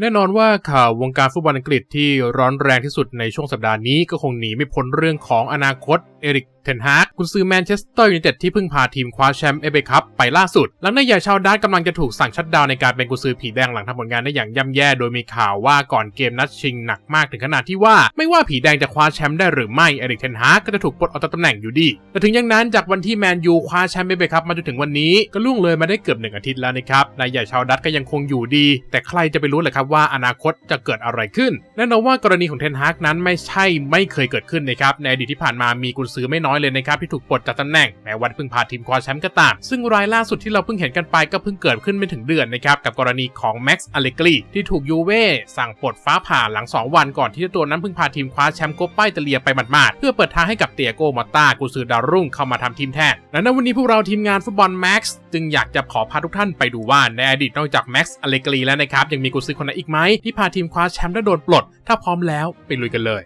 แน่นอนว่าข่าววงการฟุตบอลอังกฤษที่ร้อนแรงที่สุดในช่วงสัปดาห์นี้ก็คงหนีไม่พ้นเรื่องของอนาคตเอริกเทนฮากกุนซือแมนเชสเตอร์ยูไนเต็ดที่เพิ่งพาทีมคว้าแชมป์เอเบคัพไปล่าสุด หลังนายใหญ่ชาวดัตกำลังจะถูกสั่งชัดดาวในการเป็นกุนซือผีแดงหลังทำผลงานได้อย่างย่ำแย่ โดยมีข่าวว่าก่อนเกมนัดชิงหนักมากถึงขนาดที่ว่า ไม่ว่าผีแดงจะคว้าแชมป์ได้หรือไม่เอริกเทนฮากก็จะถูกปลดออกจากตำแหน่งอยู่ดี แต่ถึงอย่างนั้นจากวันที่แมนยูคว้าแชมป์เอเบคัพมาจนถึงวันนี้ก็ล่วงเลยมาได้เกือบหนึ่งอาทิตย์แล้วนะครับนายใหญ่ชาวดัตก็ยังคงอยู่ดี แต่ใครจะไปรู้เลยครับว่าอนาคตจะเกิดอะไรขึ้นแน่นอนว่ากรณีของเทนฮากนั้นไม่ใช่ไม่เคยเกิดขึ้นนะครับในอดีตที่ผ่านมามีกุนซือไม่น้อยเลยนะครับที่ถูกปลดจากตำแหน่งแม้วันเพิ่งพาทีมคว้าแชมป์ก็ตาม ซึ่งรายล่าสุดที่เราเพิ่งเห็นกันไปก็เพิ่งเกิดขึ้นไม่ถึงเดือนนะครับกับกรณีของแม็กซ์อเลกรีที่ถูกยูเว่สั่งปลดฟ้าผ่าหลัง 2 วันก่อนที่เจ้าตัวนั้นเพิ่งพาทีมคว้าแชมป์โกป้าอิตาเลียไปหมาดๆเพื่อเปิดทางให้กับเตียโกมอตากุนซือดาวรุ่งเข้ามาทำทีมแทนและในวันนี้พวกเราทีมงานฟุตบอลแม็กซ์จึงอยากจะขอพาทุกท่านไปดูว่าในอดีตนอกจากแม็กซ์อเลกรีแล้วนะครับยังมีกุนซือคนอีกไหมที่พาทีมคว้าแชมป์และโดนปลด ถ้าพร้อมแล้วไปลุยกันเลย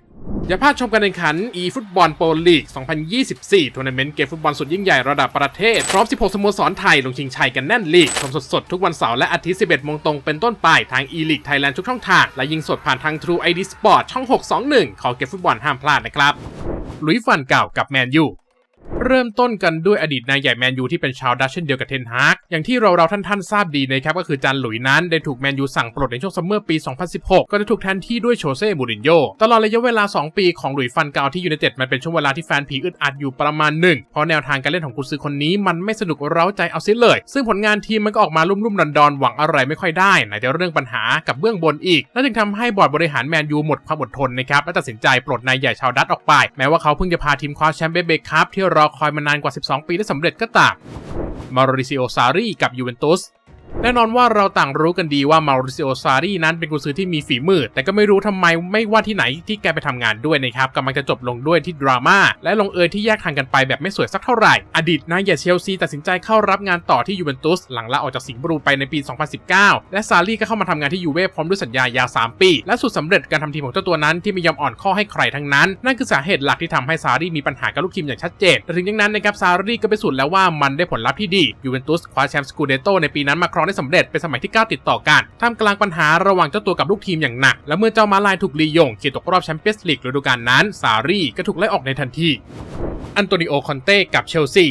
อย่าพลาดชมการแข่งขัน e-football pro league 2024 ทัวร์นาเมนต์เกมฟุตบอลสุดยิ่งใหญ่ระดับประเทศ พร้อม 16 สโมสรไทย ลงชิงชัยกันแน่นลีก ชมสดๆ ทุกวันเสาร์และอาทิตย์ 11 โมงตรงเป็นต้นไป ทาง e-league Thailand ทุกช่องทาง และยิงสดผ่านทาง True ID Sport ช่อง 621 ขอเกมฟุตบอลห้ามพลาดนะครับ ลุยฟันเก่ากับแมนยู เริ่มต้นกันด้วยอดีตนายใหญ่แมนยูที่เป็นชาวดัชเช่นเดียวกับเทนฮากอย่างที่เราเราท่านท่านทราบดีนะครับก็คือจันหลุยนั้นได้ถูกแมนยูสั่งปลดในช่วงซัมเมอร์ปี 2016 ก็จะถูกแทนที่ด้วยโชเซ่มูรินโญ่ตลอดระยะเวลา 2 ปีของหลุยฟันเกาที่ยูไนเต็ดมันเป็นช่วงเวลาที่แฟนผีอึดอัดอยู่ประมาณหนึ่งเพราะแนวทางการเล่นของกุซือคนนี้มันไม่สนุกเร้าใจเอาเสียเลย ซึ่งผลงานทีมมันก็ออกมาลุ่มๆดอนๆหวังอะไรไม่ค่อยได้ไหนจะเรื่องปัญหากับเบื้องบนอีกนั่นจึงทำให้บอร์ดบริหารแมนยูหมดความอดทนนะครับและตัดสินใจปลดนายใหญ่ชาวดัตออกไป แม้ว่าเขาเพิ่งจะพาทีมคว้าแชมป์เบเบคัพที่รอคอยมานานกว่า 12 ปีและสำเร็จก็ตามมาริซิโอซารีกับยูเวนตุส แน่นอนว่าเราต่างรู้กันดีว่ามาริซิโอซารีนั้นเป็นกุนซือที่มีฝีมือ แต่ก็ไม่รู้ทำไมไม่ว่าที่ไหนที่แกไปทำงานด้วยนะครับกำลังจะจบลงด้วยที่ดราม่าและลงเอยที่แยกทางกันไปแบบไม่สวยสักเท่าไหร่ อดีตนายใหญ่เชลซีตัดสินใจเข้ารับงานต่อที่ยูเวนตุสหลังลาออกจากสิงห์บรูไปในปี 2019 และซารีก็เข้ามาทำงานที่ยูเว่พร้อมด้วยสัญญายาว 3 ปี และสุดสำเร็จการทำทีมของเจ้าตัวนั้นที่ไม่ยอมอ่อนข้อให้ใครทั้งนั้น นั่นคือสาเหตุหลักที่ทำให้ซารีมีปัญหากับลูกทีมอย่างชัดเจนแต่ถึงอย่างนั้นนะครับซารีก็ไปสุดแล้วว่ามันได้ผลลัพธ์ที่ดียูเวนตุสคว้าแชมป์สกูเดโตในปีนั้นมาครองได้สำเร็จเป็นสมัยที่ 9 ติดต่อกันท่ามกลางปัญหาระหว่างเจ้าตัวกับลูกทีมอย่างหนัก และเมื่อเจ้ามาลายถูกลียงเขียนตกรอบแชมเปี้ยนส์ลีกฤดูกาลนั้น ซารีก็ถูกไล่ออกในทันที อันโตนิโอคอนเต้กับเชลซี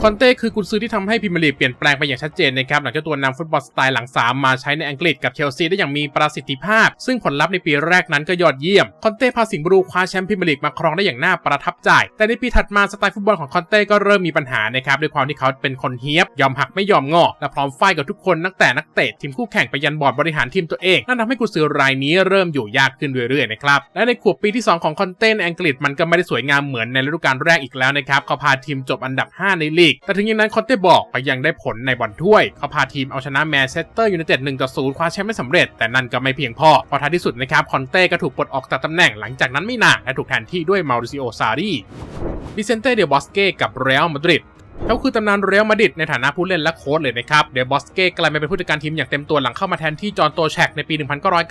คอนเต้คือกุนซือที่ทำให้พรีเมียร์ลีเปลี่ยนแปลงไปอย่างชัดเจนนะครับหลังจากตัวนำฟุตบอลสไตล์หลัง3มาใช้ในอังกฤษกับเชลซีได้อย่างมีประสิทธิภาพ ซึ่งผลลัพธ์ในปีแรกนั้นก็ยอดเยี่ยม คอนเต้พาสิงห์บรูคว้าแชมป์พรีเมียร์ลีกมาครองได้อย่างน่าประทับใจ แต่ในปีถัดมาสไตล์ฟุตบอลของคอนเต้ก็เริ่มมีปัญหานะครับด้วยความที่เขาเป็นคนเฮียบยอมหักไม่ยอมงอและพร้อมไฟกับทุกคนนักแต่นักเตะทีมคู่แข่งไปยันบอร์ดบริหารทีมตัวเองนั่นทำให้กุนซือรายนี้เริ่มอยู่ยากขึ้นเรื่อยๆนะครับและในขวบปีที่สองของคอนเต้ในอังกฤษมันก็ไม่ได้สวยงามเหมือนในฤดูกาลแรกอีกแล้วนะครับเขาพาทีมจบอันดับ 5 ในลีก แต่ถึงอย่างนั้นคอนเต้บอกไปยังได้ผลในบอลถ้วย เขาพาทีมเอาชนะแมนเชสเตอร์ยูไนเต็ด1ต่อ0คว้าแชมป์ไม่สำเร็จ แต่นั่นก็ไม่เพียงพอเพอท้ายที่สุดนะครับคอนเต้ก็ถูกปลดออกจากตำแหน่งหลังจากนั้นไม่นานและถูกแทนที่ด้วยมาริซิโอซารีบิเซนเต้เดบอสเก้กับเรอัลมาดริด เขาคือตำนานเรอัลมาดริดในฐานะผู้เล่นและโค้ชเลยนะครับเดบอสเก้กลายมาเป็นผู้จัดการทีมอย่างเต็มตัวหลังเข้ามาแทนที่จอห์นโตแชกในปี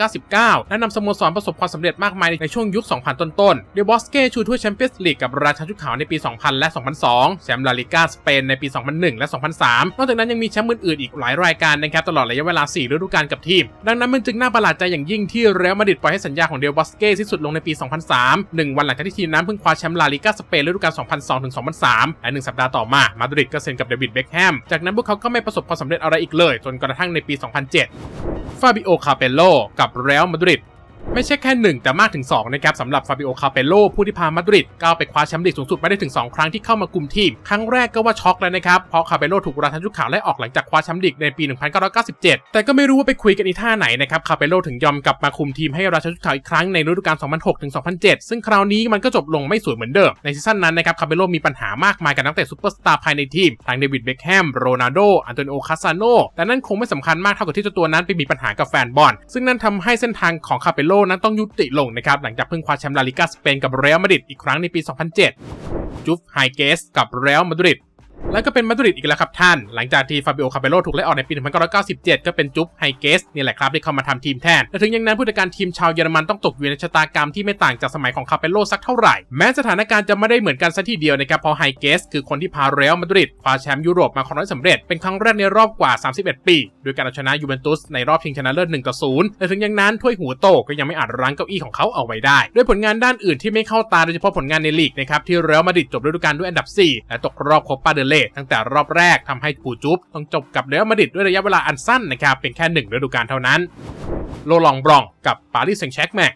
1999 และนำสโมสรประสบความสำเร็จมากมายในช่วงยุค 2000 ต้นๆ เดบอสเก้ชูถ้วยแชมเปี้ยนส์ลีกกับราชาชุดขาวในปี 2000 และ 2002 แชมป์ลาลิก้าสเปนในปี 2001 และ 2003 นอกจากนั้นยังมีแชมป์อื่นๆอีกหลายรายการนะครับตลอดระยะเวลา 4 ฤดูกาลกับทีม ดังนั้นมันจึงน่าประหลาดใจอย่างยิ่งที่เรอัลมาดริดปล่อยให้สัญญาของเดลบอสเก้สิ้นสุดลงในปี 2003หนึ่งวันหลังจากที่ทีมนั้นเพิ่งคว้าแชมป์ลาลิก้าสเปนฤดูกาล 2002-2003และหนึ่งสัปดาห์ต่อมามาดริดก็เซ็นกับเดวิดเบคแฮม จากนั้นพวกเขาก็ไม่ประสบความสำเร็จอะไรอีกเลย จนกระทั่งในปี 2007 ฟาบิโอ คาเปโล กับเรอัลมาดริด ไม่ใช่แค่ 1 แต่มากถึง2นะครับสำหรับฟาบิโอคาเปโลผู้ที่พามาดริดก้าวไปคว้าแชมป์ลีกสูงสุดมาได้ถึง 2 ครั้งที่เข้ามากุมทีม ครั้งแรกก็ว่าช็อกแล้วนะครับ เพราะคาเปโลถูกราชันชุดขาวไล่ออกหลังจากคว้าแชมป์ลีกในปี 1997 แต่ก็ไม่รู้ว่าไปคุยกันอีท่าไหนนะครับคาเปโลถึงยอมกลับมาคุมทีมให้ราชันชุดขาวอีกครั้งในฤดูกาล 2006-2007 ซึ่งคราวนี้มันก็จบลงไม่สวยเหมือนเดิมในซีซั่นนั้นนะครับคาเปโลมีปัญหามากมายกับนักเตะซูเปอร์สตาร์ภายในทีมทั้งเดวิดเบคแฮมโรนัลโดอันโตนิโอคาซาโนแต่นั่นคงไม่สำคัญมากเท่ากับที่เจ้าตัวนั้นไปมีปัญหากับแฟนบอลซึ่งนั่นทำให้เส้นทางของคาเปโลนั้นต้องยุติลงนะครับหลังจากเพิ่งคว้าแชมป์ลาลิกาสเปนกับเรอัลมาดริดอีกครั้งในปี 2007จูฟไฮเกสกับเรอัลมาดริด แล้วก็เป็นมาดริดอีกแล้วครับท่าน หลังจากที่ฟาบิโอคาเปโลถูกไล่ออกในปี 1997 ก็เป็นจุ๊บไฮเกสนี่แหละครับที่เข้ามาทำทีมแทน แต่ถึงอย่างนั้นผู้จัดการทีมชาวเยอรมันต้องตกอยู่ในชะตากรรมที่ไม่ต่างจากสมัยของคาเปโลสักเท่าไหร่ แม้สถานการณ์จะไม่ได้เหมือนกันซะทีเดียวนะครับเพราะไฮเกสคือคนที่พาเรอัลมาดริดคว้าแชมป์ยุโรปมาครองได้สำเร็จเป็นครั้งแรกในรอบกว่า 31 ปีโดยการเอาชนะยูเวนตุสในรอบชิงชนะเลิศ1ต่อ0แต่ถึงอย่างนั้นถ้วยหัวโตก็ยังไม่อาจรั้งเก้าอี้ของเขาเอาไว้ได้ด้วยผลงานด้านอื่นที่ไม่เข้าตาโดยเฉพาะผลงานในลีกนะครับที่เรอัลมาดริดจบฤดูกาลด้วยอันดับ 4 และตกรอบโคปาเดเล่ตั้งแต่รอบแรกทำให้ปูจุ๊บต้องจบกับเรอัลมาดริดด้วยระยะเวลาอันสั้นนะครับเป็นแค่หนึ่งฤดูกาลเท่านั้น โลลองบรองกับปารีสแซงต์แชร์กแมง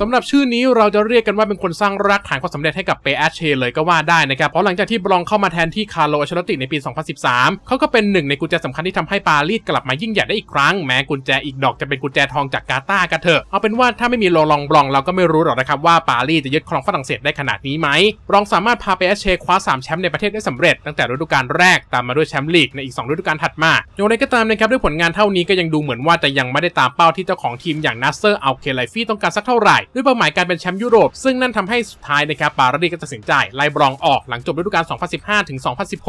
สำหรับชื่อนี้เราจะเรียกกันว่าเป็นคนสร้างรากฐานความสำเร็จให้กับเปแอชเชเลยก็ว่าได้นะครับ เพราะหลังจากที่บรองเข้ามาแทนที่คาร์โลอัชลติในปี 2013 เขาก็เป็นหนึ่งในกุญแจสำคัญที่ทำให้ปารีสกลับมายิ่งใหญ่ได้อีกครั้ง แม้กุญแจอีกดอกจะเป็นกุญแจทองจากกาตาร์ก็เถอะ เอาเป็นว่าถ้าไม่มีโลลองบรองเราก็ไม่รู้หรอกนะครับว่าปารีสจะยึดครองฝรั่งเศสได้ขนาดนี้ไหมบรองสามารถพาเปแอชเชคว้า3แชมป์ในประเทศได้สำเร็จตั้งแต่ฤดูกาลแรกตามมาด้วยแชมป์ลีกในอีก2ฤดูกาลถัดมาอย่างไรก็ตามนะครับด้วยผลงานเท่านี้ก็ยังดูเหมือนว่าจะยังไม่ได้ตามเป้าที่เจ้าของทีมอย่างนัสเซอร์อัลเคไลฟี่ต้องการสักเท่าไหร่ด้วยเป้าหมายการเป็นแชมป์ยุโรป ซึ่งนั่นทำให้สุดท้ายนะครับปารีสก็ตัดสินใจไล่บรองออกหลังจบฤดูกาล 2015 ถึง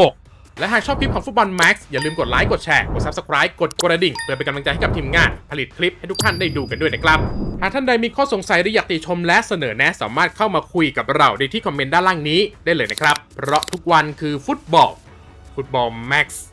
2016 และหากชอบคลิปของฟุตบอลแม็กซ์อย่าลืมกดไลค์กดแชร์กด Subscribe กดกระดิ่งเพื่อเป็นกำลังใจให้กับทีมงาน ผลิตคลิปให้ทุกท่านได้ดูกันด้วยนะครับหากท่านใดมีข้อสงสัยหรืออยากติชมและเสนอแนะสามารถเข้ามาคุยกับเราได้ที่คอมเมนต์ด้านล่างนี้ได้เลยนะครับเพราะทุกวันคือฟุตบอลฟุตบอลแม็กซ์